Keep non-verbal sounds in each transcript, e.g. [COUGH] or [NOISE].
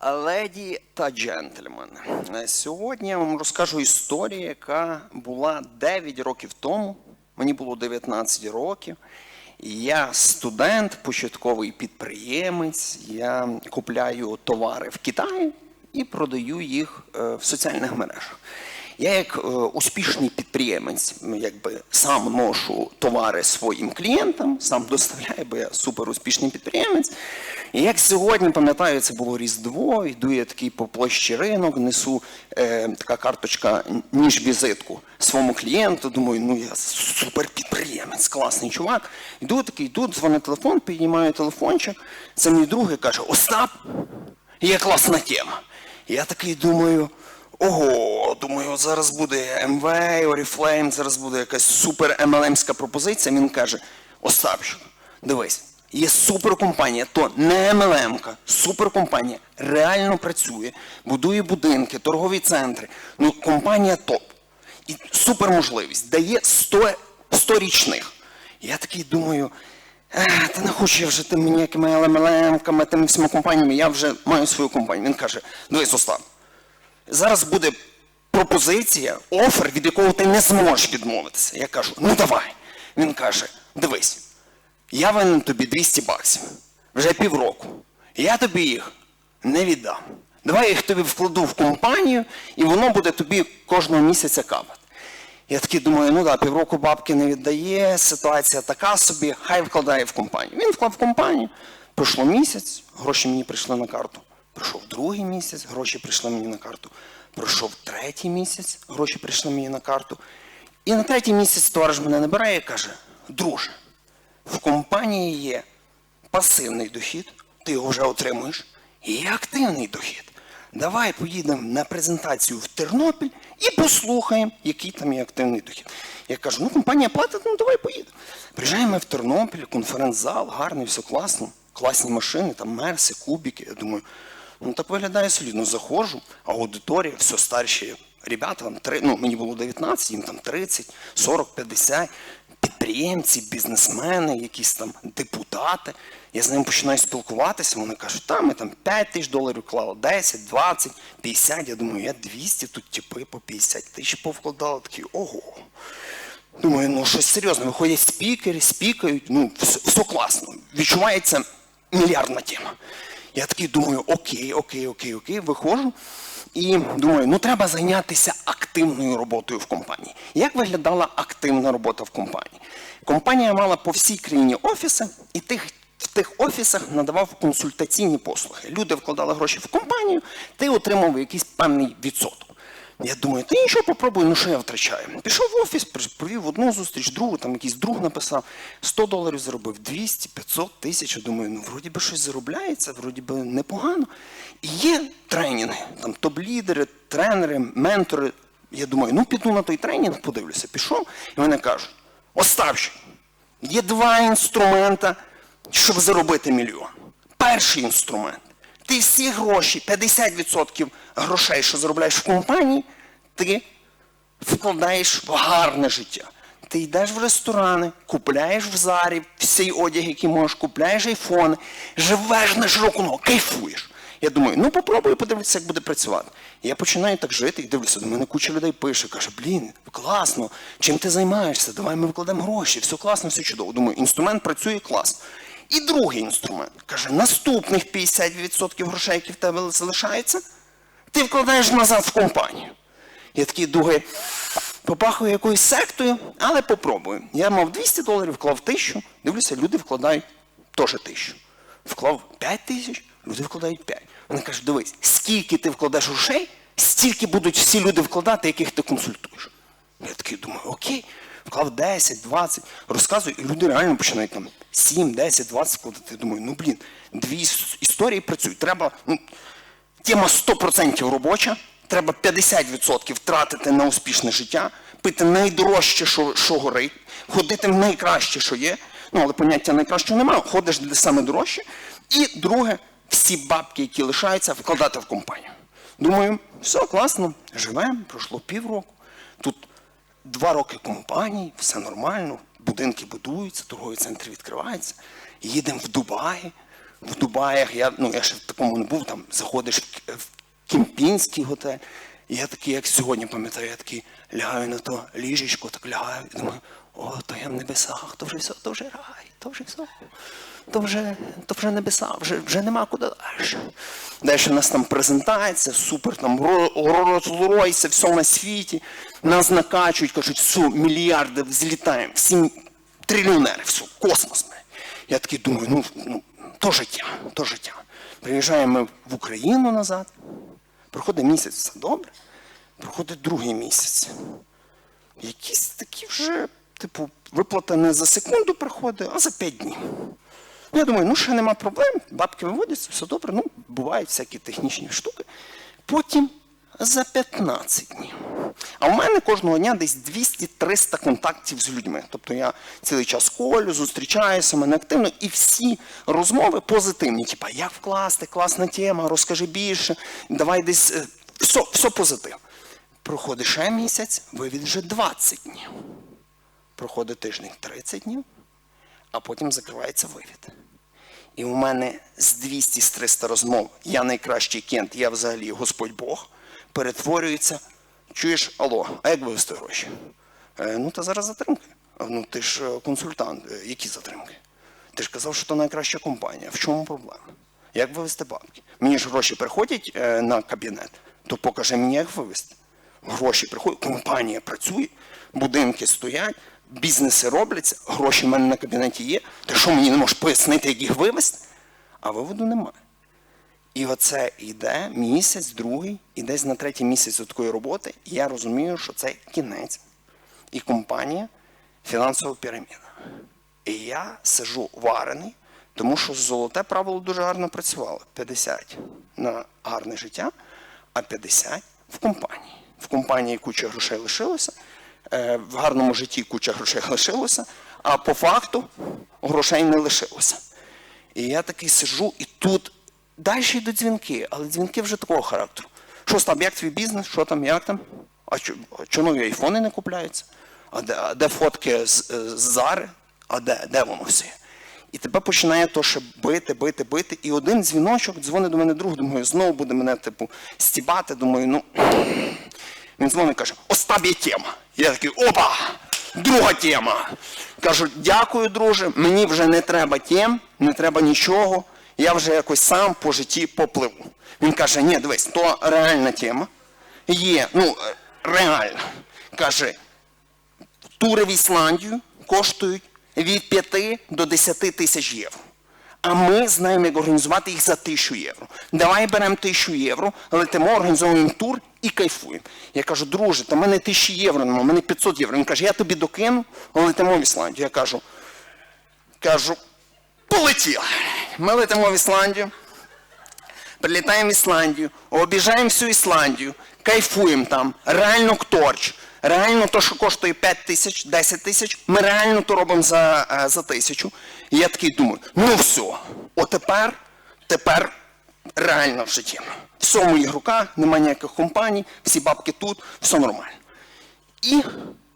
Леді та джентльмени, е, сьогодні я вам розкажу історію, яка була 9 років тому. Мені було 19 років. Я студент, початковий підприємець. Я купляю товари в Китаї і продаю їх е, в соціальних мережах. Я як е, успішний підприємець, ну, якби сам ношу товари своїм клієнтам, сам доставляю, бо я супер успішний підприємець. І як сьогодні, пам'ятаю, це було Різдво, йду я такий по площі ринок, несу е, така карточка, ніж візитку своєму клієнту. Думаю, ну я супер підприємець, класний чувак. Йду такий, йду, дзвонить телефон, піднімаю телефончик. Це мій друг і каже: Остап, є класна тема. Я такий думаю. Ого, думаю, зараз буде МВ, Oriflame, зараз буде якась супер MLM-ська пропозиція. Він каже: Остапчик, дивись, є суперкомпанія, то не MLM-ка, суперкомпанія реально працює, будує будинки, торгові центри. Ну, компанія топ. І суперможливість дає 100, 100 річних. Я такий думаю, «Ех, та не хочу я вже тим ніякими LMLM-ками, тими всіма компаніями, я вже маю свою компанію. Він каже, дивись, Остап, зараз буде пропозиція, офер, від якого ти не зможеш відмовитися. Я кажу, ну давай. Він каже, дивись, я винен тобі 200 баксів, вже півроку. Я тобі їх не віддам. Давай я їх тобі вкладу в компанію, і воно буде тобі кожного місяця капати. Я такий думаю, ну да, півроку бабки не віддає, ситуація така собі, хай вкладає в компанію. Він вклав в компанію, пройшло місяць, гроші мені прийшли на карту. Пройшов другий місяць, гроші прийшли мені на карту. Пройшов третій місяць, гроші прийшли мені на карту. І на третій місяць товариш мене набирає і каже: друже, в компанії є пасивний дохід, ти його вже отримуєш, і є активний дохід. Давай поїдемо на презентацію в Тернопіль і послухаємо, який там є активний дохід. Я кажу, ну компанія платить, ну давай поїдемо. Приїжджаємо в Тернопіль, конференц-зал, гарний, все класно, класні машини, там мерси, кубики. Я думаю, ну так виглядає солідно. Заходжу, аудиторія, все старші ребята, там, ну, мені було 19, їм там 30, 40, 50 підприємці, бізнесмени, якісь там депутати. Я з ними починаю спілкуватися, вони кажуть, та ми там 5 тисяч доларів клали, 10, 20, 50. Я думаю, я 200, тут типи по 50 тисяч повкладали. Такий, ого. Думаю, ну щось серйозне. Виходять спікери, спікають, ну все, все класно. Відчувається мільярдна тема. Я такий думаю, окей, окей, окей, окей, виходжу. І думаю, ну треба зайнятися активною роботою в компанії. Як виглядала активна робота в компанії? Компанія мала по всій країні офіси, і тих, в тих офісах надавав консультаційні послуги. Люди вкладали гроші в компанію, ти отримав якийсь певний відсоток. Я думаю, та нічого попробую, ну що я втрачаю. Пішов в офіс, провів одну зустріч, другу, там якийсь друг написав, 100 доларів заробив, 200, 500, 1000. Думаю, ну вроді би щось заробляється, вроді би непогано. І є тренінги, там топ-лідери, тренери, ментори. Я думаю, ну піду на той тренінг, подивлюся. Пішов, і вони кажуть, Остапчик, є два інструмента, щоб заробити мільйон. Перший інструмент. Ти всі гроші, 50% грошей, що заробляєш в компанії, ти вкладаєш в гарне життя. Ти йдеш в ресторани, купляєш в зарі всій одяг, який можеш, купляєш айфони, живеш на широку ногу, кайфуєш. Я думаю, ну попробую подивитися, як буде працювати. Я починаю так жити і дивлюся, до мене куча людей пише, каже, блін, класно, чим ти займаєшся? Давай ми вкладемо гроші, все класно, все чудово. Думаю, інструмент працює класно. І другий інструмент каже: наступних 50% грошей, які в тебе залишаються, ти вкладаєш назад в компанію. Я такий думаю, попахую якоюсь сектою, але попробую. Я мав 200 доларів, вклав 1000, дивлюся, люди вкладають теж 1000. Вклав 5 тисяч, люди вкладають 5. Вони кажуть, дивись, скільки ти вкладеш грошей, стільки будуть всі люди вкладати, яких ти консультуєш. Я такий думаю, окей, вклав 10, 20, розказую, і люди реально починають там 7, 10, 20 вкладати. Я думаю, ну блін, дві історії працюють. Треба, ну, тема 100% робоча, треба 50% тратити на успішне життя, пити найдорожче, що, що горить, ходити в найкраще, що є. Ну, але поняття найкращого немає, ходиш де саме дорожче. І друге, всі бабки, які лишаються, вкладати в компанію. Думаю, все класно, живемо, пройшло півроку. Тут два роки компанії, все нормально, будинки будуються, торгові центри відкриваються. Їдемо в Дубаї, в Дубаях. Я, ну, я ще в такому не був, там заходиш в Кімпінський готель. І я такий, як сьогодні пам'ятаю, я такий лягаю на то ліжечко, так лягаю і думаю, о, то я в небесах, то вже все, то вже рай, то вже все. То вже, то вже небеса, вже, вже нема куди далі. Далі у нас там презентація, супер, там Роллс-Ройси, все на світі. Нас накачують, кажуть, все, мільярди, взлітаємо, всі трильйонери, все, космос. Я такий думаю, ну, ну то життя, то життя. Приїжджаємо в Україну назад, проходить місяць, все добре, проходить другий місяць. Якісь такі вже, типу, виплата не за секунду приходить, а за п'ять днів. Ну, я думаю, ну ще нема проблем, бабки виводяться, все добре, ну, бувають всякі технічні штуки. Потім за 15 днів. А в мене кожного дня десь 200-300 контактів з людьми. Тобто я цілий час колю, зустрічаюся, мене активно, і всі розмови позитивні. Типа, як вкласти, класна тема, розкажи більше, давай десь. е, Все, все позитив. Проходить ще місяць, вивід вже 20 днів. Проходить тиждень 30 днів, а потім закривається вивід. І у мене з 200 з 300 розмов, я найкращий кент, я взагалі Господь Бог, перетворюється. Чуєш, алло, а як вивести гроші? Е, ну, та зараз затримки. Ну, ти ж е, консультант, Е, які затримки? Ти ж казав, що то найкраща компанія. В чому проблема? Як вивести бабки? Мені ж гроші приходять на кабінет, то покажи мені, як вивести. Гроші приходять, компанія працює, будинки стоять, бізнеси робляться, гроші в мене на кабінеті є. Ти що мені не можеш пояснити, як їх вивести? А виводу немає. І оце йде місяць, другий, і десь на третій місяць такої роботи і я розумію, що це кінець. І компанія фінансова піраміда. І я сижу варений, тому що золоте правило дуже гарно працювало. 50 на гарне життя, а 50 в компанії. В компанії куча грошей лишилося, в гарному житті куча грошей [LAUGHS] лишилося, а по факту грошей не лишилося. І я такий сижу, і тут далі йдуть дзвінки, але дзвінки вже такого характеру. Що там, як твій бізнес, що там, як там? А чо, а чо нові айфони не купляються? А де, а де фотки з, е, з Зари? А де, де воно все? І тебе починає то ще бити, бити, бити. І один дзвіночок дзвонить до мене друг, думаю, знову буде мене, типу, стібати. Думаю, ну. Він дзвонить каже, Остап є тема. Я такий, опа! Друга тема. Кажу, дякую, друже, мені вже не треба тем, не треба нічого. Я вже якось сам по житті попливу. Він каже, ні, дивись, то реальна тема. Є, ну, реальна. Каже, тури в Ісландію коштують від 5 до 10 тисяч євро. А ми знаємо, як організувати їх за тисячу євро. Давай беремо тисячу євро, летимо, організовуємо тур і кайфуємо. Я кажу, друже, та в мене тисячі євро, нема, в мене 500 євро. Він каже, я тобі докину, летимо в Ісландію. Я кажу, кажу, полетіли. Ми летимо в Ісландію, прилітаємо в Ісландію, обіжаємо всю Ісландію, кайфуємо там, реально торч. Реально то, що коштує 5 тисяч, 10 тисяч, ми реально то робимо за, е, за тисячу. І я такий думаю, ну все, отепер, тепер реально в житті. Все в моїх руках, немає ніяких компаній, всі бабки тут, все нормально. І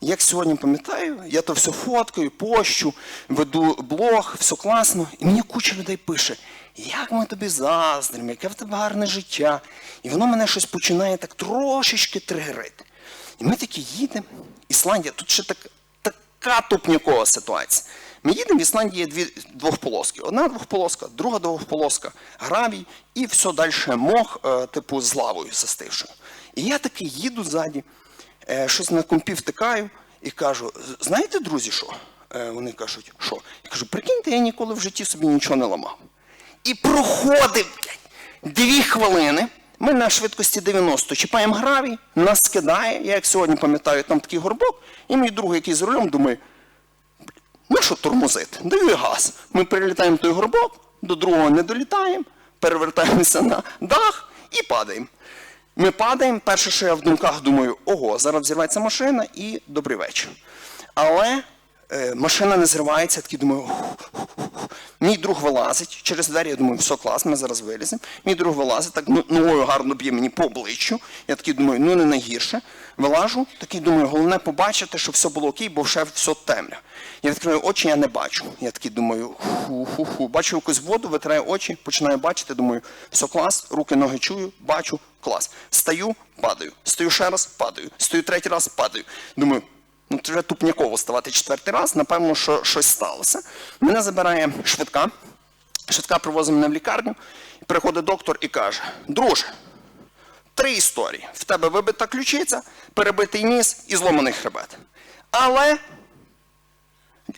як сьогодні пам'ятаю, я то все фоткаю, пощу, веду блог, все класно. І мені куча людей пише, як ми тобі заздримо, яке в тебе гарне життя. І воно мене щось починає так трошечки тригерити. І ми такі їдемо. Ісландія, тут ще так, така тупнякова ситуація. Ми їдемо, в Ісландії є дві двохполоски. Одна двохполоска, друга двохполоска, гравій і все далі мох, е, типу, з лавою застившою. І я таки їду ззаді, е, щось на компі втикаю і кажу: знаєте, друзі, що? Е, Вони кажуть, що? Я кажу, прикиньте, я ніколи в житті собі нічого не ламав. І проходить блядь, дві хвилини. Ми на швидкості 90 чіпаємо гравій, нас скидає. Я як сьогодні пам'ятаю, там такий горбок, і мій друг, який за рулем, думає, що тормозити? Даю газ. Ми перелітаємо той горбок, до другого не долітаємо, перевертаємося на дах і падаємо. Ми падаємо, перше, що я в думках думаю, ого, зараз взірветься машина і добрий вечір. Але е, машина не зривається, такий думаю, «Ух, ух, ух, ух». Мій друг вилазить через двері, я думаю, все клас, ми зараз виліземо. Мій друг вилазить, так ну- ногою гарно б'є мені по обличчю. Я такий думаю, ну не найгірше. Вилажу, такий думаю, головне побачити, щоб все було окей, бо вже все темря. Я відкриваю очі, я не бачу. Я такий думаю, ху-ху-ху. Бачу якусь воду, витираю очі, починаю бачити, думаю, все клас, руки, ноги чую, бачу, клас. Стаю, падаю. Стою ще раз, падаю. Стою третій раз, падаю. Думаю, ну вже тупняково ставати четвертий раз, напевно, що щось сталося. Мене забирає швидка. Швидка привозить мене в лікарню, приходить доктор і каже: друже, три історії. В тебе вибита ключиця, перебитий ніс і зломаний хребет. Але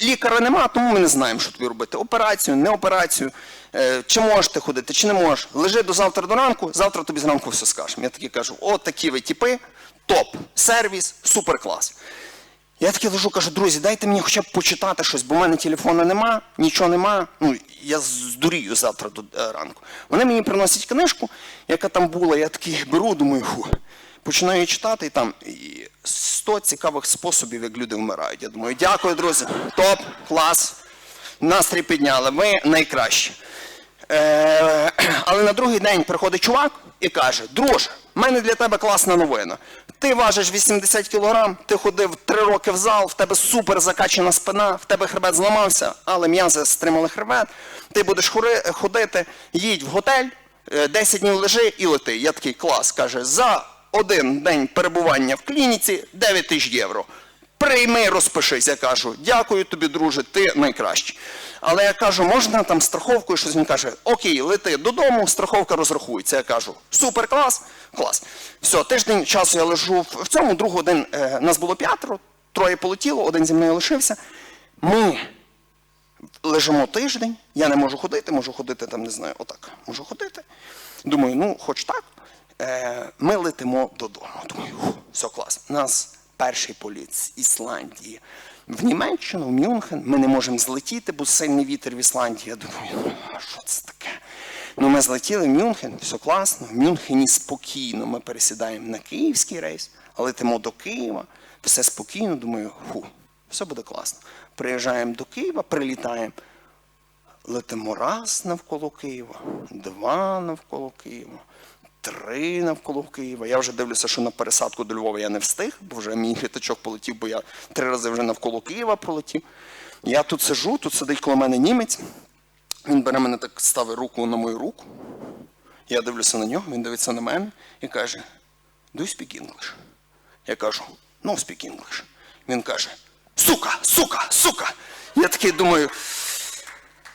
лікаря нема, тому ми не знаємо, що тобі робити. Операцію, не операцію, е, чи можеш ти ходити, чи не можеш. Лежи до завтра до ранку, завтра тобі зранку все скажемо. Я таки кажу: от такі ви типи, топ, сервіс, супер клас. Я таки лежу, кажу, друзі, дайте мені хоча б почитати щось, бо в мене телефону нема, нічого нема. Ну, я здурію завтра до е, ранку. Вони мені приносять книжку, яка там була, я такий беру, думаю, фу. Починаю читати, і там і 100 цікавих способів, як люди вмирають. Я думаю, дякую, друзі. Топ, клас. Настрій підняли, ви найкращі. Е, [CLEARS THROAT] але на другий день приходить чувак і каже: Друже, в мене для тебе класна новина. Ти важиш 80 кілограм, ти ходив 3 роки в зал, в тебе супер закачана спина, в тебе хребет зламався, але м'язи стримали хребет. Ти будеш ходити, їдь в готель, е, 10 днів лежи і лети. Я такий клас. Каже, за один день перебування в клініці 9 тисяч євро. Прийми, розпишись, я кажу, дякую тобі, друже, ти найкращий. Але я кажу, можна там страховкою щось? Він каже, окей, лети додому, страховка розрахується. Я кажу, супер, клас, клас. Все, тиждень часу я лежу в цьому, другий один, е, нас було п'ятеро, троє полетіло, один зі мною лишився. Ми лежимо тиждень, я не можу ходити, можу ходити там, не знаю, отак, можу ходити. Думаю, ну, хоч так. Е, ми летимо додому. Думаю, все клас. У нас перший політ з Ісландії в Німеччину, в Мюнхен. Ми не можемо злетіти, бо сильний вітер в Ісландії. Я думаю, ну, а що це таке? Ну, ми злетіли в Мюнхен, все класно. В Мюнхені спокійно. Ми пересідаємо на київський рейс, летимо до Києва, все спокійно. Думаю, фу, все буде класно. Приїжджаємо до Києва, прилітаємо. Летимо раз навколо Києва, два навколо Києва, три навколо Києва. Я вже дивлюся, що на пересадку до Львова я не встиг, бо вже мій літачок полетів, бо я три рази вже навколо Києва пролетів. Я тут сижу, тут сидить коло мене німець. Він бере мене так, ставить руку на мою руку. Я дивлюся на нього, він дивиться на мене і каже: Do you speak English? Я кажу, no speak English. Він каже, сука, сука, сука. Я такий думаю,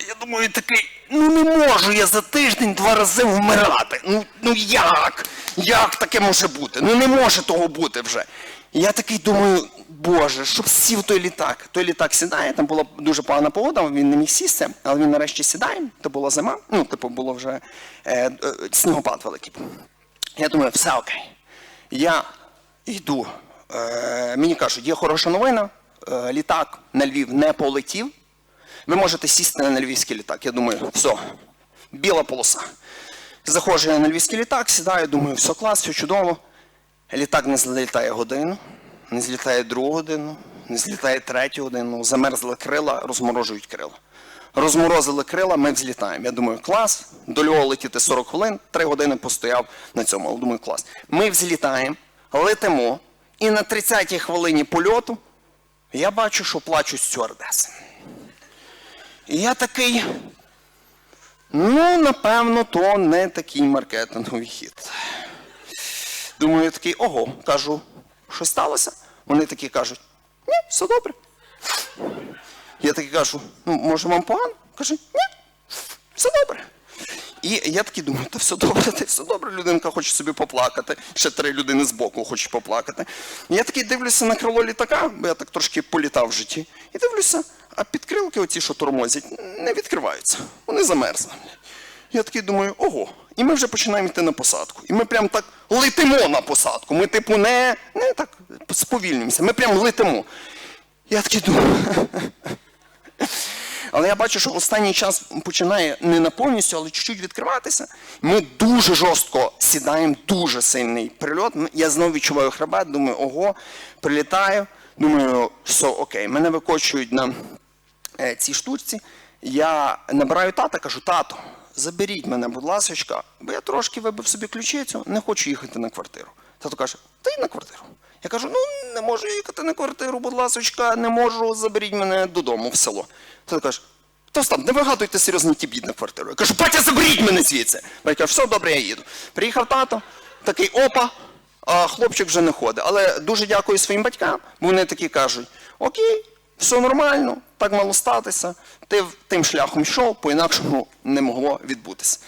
я думаю, такий, ну не можу я за тиждень два рази вмирати. Ну, ну як? Як таке може бути? Ну не може того бути вже. І я такий думаю, боже, щоб сів той літак. Той літак сідає, там була дуже погана погода, він не міг сісти, але він нарешті сідає, то була зима, ну, типу, було вже е, е, снігопад великий. Я думаю, все окей. Я йду. Е, мені кажуть, є хороша новина, е, літак на Львів не полетів. Ви можете сісти на львівський літак. Я думаю, все, біла полоса. Заходжу я на львівський літак, сідаю, думаю, все клас, все чудово. Літак не злітає годину, не злітає другу годину, не злітає третю годину, замерзли крила, розморожують крила. Розморозили крила, ми взлітаємо. Я думаю, клас, до Львова летіти 40 хвилин, 3 години постояв на цьому. Але думаю, клас. Ми взлітаємо, летимо, і на 30-й хвилині польоту я бачу, що плачуть стюардеси. І я такий, ну, напевно, то не такий маркетинговий хід. Думаю, я такий, ого, кажу, що сталося? Вони такі кажуть, ні, все добре. Я такий кажу, ну, може вам погано? Каже, ні, все добре. І я такий думаю, та все добре, та все добре, людинка хоче собі поплакати. Ще три людини з боку хочуть поплакати. І я такий дивлюся на крило літака, бо я так трошки політав в житті. І дивлюся, а підкрилки оці, що тормозять, не відкриваються. Вони замерзли. Я такий думаю, ого. І ми вже починаємо йти на посадку. І ми прям так летимо на посадку. Ми, типу, не, не так сповільнюємося, ми прям летимо. Я такий думаю. Але я бачу, що останній час починає не на повністю, але чуть-чуть відкриватися. Ми дуже жорстко сідаємо, дуже сильний прильот. Я знову відчуваю хребет, думаю, ого, прилітаю. Думаю, все окей, мене викочують на е, цій штучці. я набираю тата, кажу, тато, заберіть мене, будь ласочка, бо я трошки вибив собі ключицю, не хочу їхати на квартиру. Тато каже, ти на квартиру. Я кажу, ну не можу їхати на квартиру, будь ласочка, не можу, заберіть мене додому в село. Тато каже, то став, не вигадуйте серйозно ті бід на квартиру. Я кажу, батя, заберіть мене звідси. Батя каже, все добре, я їду. Приїхав тато, такий опа, а хлопчик вже не ходить. Але дуже дякую своїм батькам, бо вони такі кажуть: окей, все нормально, так мало статися. Ти тим шляхом йшов, по-інакшому не могло відбутися.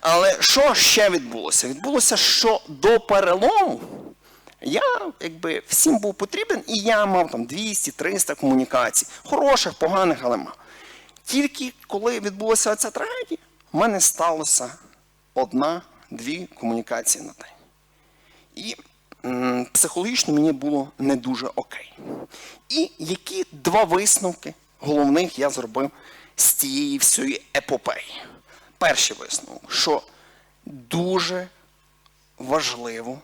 Але що ще відбулося? Відбулося, що до перелому я якби всім був потрібен, і я мав там 200-300 комунікацій. Хороших, поганих, але мав. Тільки коли відбулася ця трагедія, в мене сталося одна-дві комунікації на день. І м, психологічно мені було не дуже окей. І які два висновки головних я зробив з цієї всієї епопеї? Перший висновок, що дуже важливо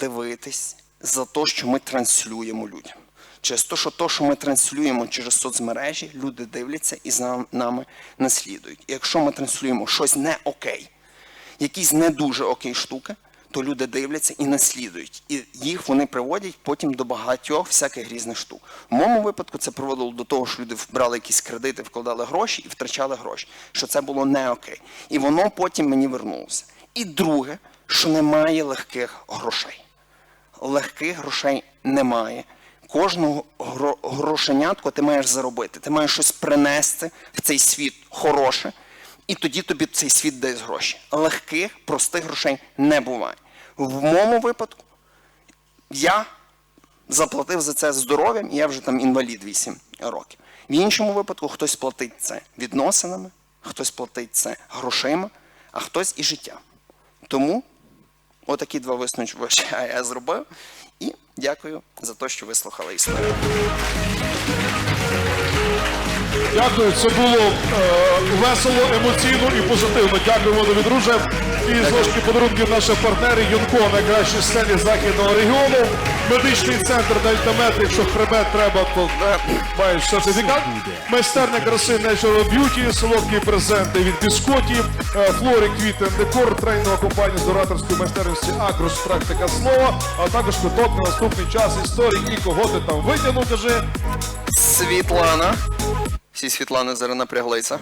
дивитись за те, що ми транслюємо людям. Через те, що то, що ми транслюємо через соцмережі, люди дивляться і за нами наслідують. І якщо ми транслюємо щось не окей, якісь не дуже окей штуки, то люди дивляться і наслідують. І їх вони приводять потім до багатьох всяких різних штук. В моєму випадку це приводило до того, що люди брали якісь кредити, вкладали гроші і втрачали гроші. Що це було не окей. І воно потім мені вернулося. І друге, що немає легких грошей. Легких грошей немає. Кожного гро- грошенятку ти маєш заробити. Ти маєш щось принести в цей світ хороше, і тоді тобі цей світ дає гроші. Легких, простих грошей не буває. В моєму випадку я заплатив за це здоров'ям, і я вже там інвалід 8 років. В іншому випадку хтось платить це відносинами, хтось платить це грошима, а хтось і життям. Тому отакі два висновки [LAUGHS] я зробив. І дякую за те, що ви слухали. Дякую, це було е, весело, емоційно і позитивно. Дякую, тобі, друже. І з ложки подарунків наші партнери Юнко, найкращі сцені західного регіону, медичний центр Дельтамет. Якщо хребет треба, то е, маєш сертифікат. Майстерня краси Natural Beauty, солодкі презенти від біскоті, е, флорі, квіти, декор, тренінова компанія з ораторської майстерності Агрос, практика слова, а також квиток на наступний час історії і кого ти там витягнув, кажи. Світлана. Всі Світлани зараз напряглися.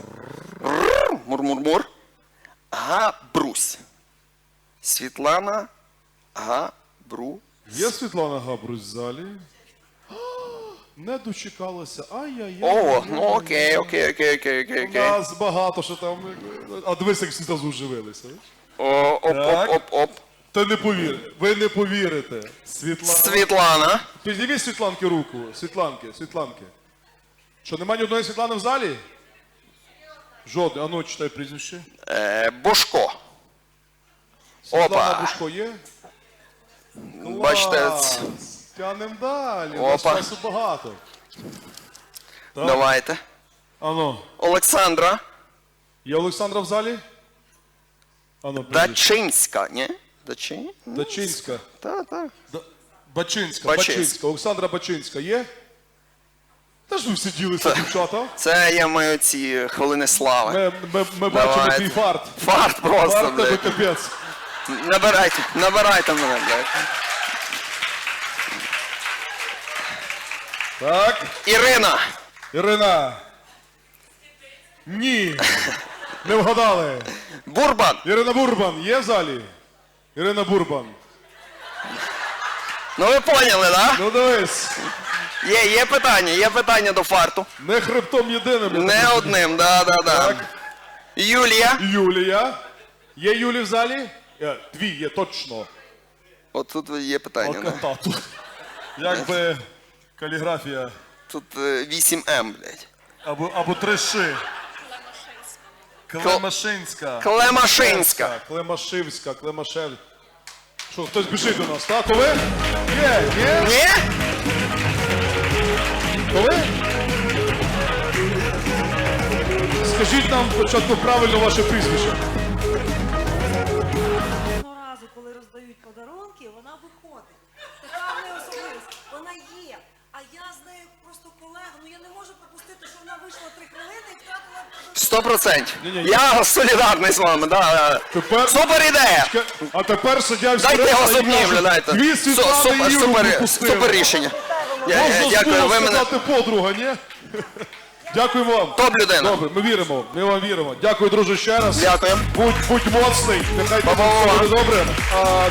Мур-мур-мур. Габрусь. Світлана Габру. Є Світлана Габрусь в залі? [GASPS] Не дочекалася. Ай-яй-яй. О, ну окей, окей, окей, окей, окей, У окей. нас багато що там. А дивись, як всі зразу живилися. О, оп, оп, оп, оп. Ти не повірите. Ви не повірите. Світлана. Світлана. Підніміть Світланки руку. Світланки, Світланки. Що, немає ні одної Світлани в залі? Жодної. Ану, читай прізвище. Е, Бошко. Світлана Опа. Бушко є? Бачите, ц- Тянем далі. У нас Опа. часу багато. Так. давайте. Ану. Олександра Є Олександра в залі? Ану, прізвище. Дачинська, ні? Дачи? Дачинська. Так, так. Да- Бачинська, Бачинська. Бачинська. Олександра Бачинська є? Та ж ви всі ділися, дівчата. Це я маю ці хвилини слави. Ми, ми, ми бачимо Давайте. твій фарт. Фарт просто, Фарт тебе блядь. капець. Набирайте, набирайте мене, блядь. Так. Ірина. Ірина. Ні. Не вгадали. Бурбан. Ірина Бурбан є в залі? Ірина Бурбан. Ну ви поняли, да? Ну дивись. Є, є питання, є питання до фарту. Не хребтом єдиним. Не одним, да, да, да. Так. Юлія. Юлія. Є Юлі в залі? Е, Дві є точно. От тут є питання. да. Алката тут. Якби каліграфія. Тут е, 8М, блядь. Або, або три ши. Клемашинська. Клемашинська. Клемашивська, Клемашев. Що, хтось біжить до нас, так? То ви? Є, є? Ні? То ви? Скажіть нам спочатку правильно ваше прізвище. Кожного разу, коли роздають подарунки, вона виходить. Така в неї особливість. Вона є. А я з нею просто колега. Ну я не можу пропустити, що вона вийшла три хвилини і втратила. Сто процентів. Ні-ні. Я солідарний з вами, да. Тепер- Супер ідея! А тепер сидять Дайте його зобнімлю, дайте. Дві Су- Світлани Супер, супер, пропустили. супер рішення. Я- я- Можна Дякую, ви мене сказати подруга, ні? Дякую вам. топ людина. Добре, ми віримо, ми вам віримо. Дякую, друже, ще раз. Дякую. Будь, будь моцний, нехай тобі Ба-ба-ба. все буде добре. А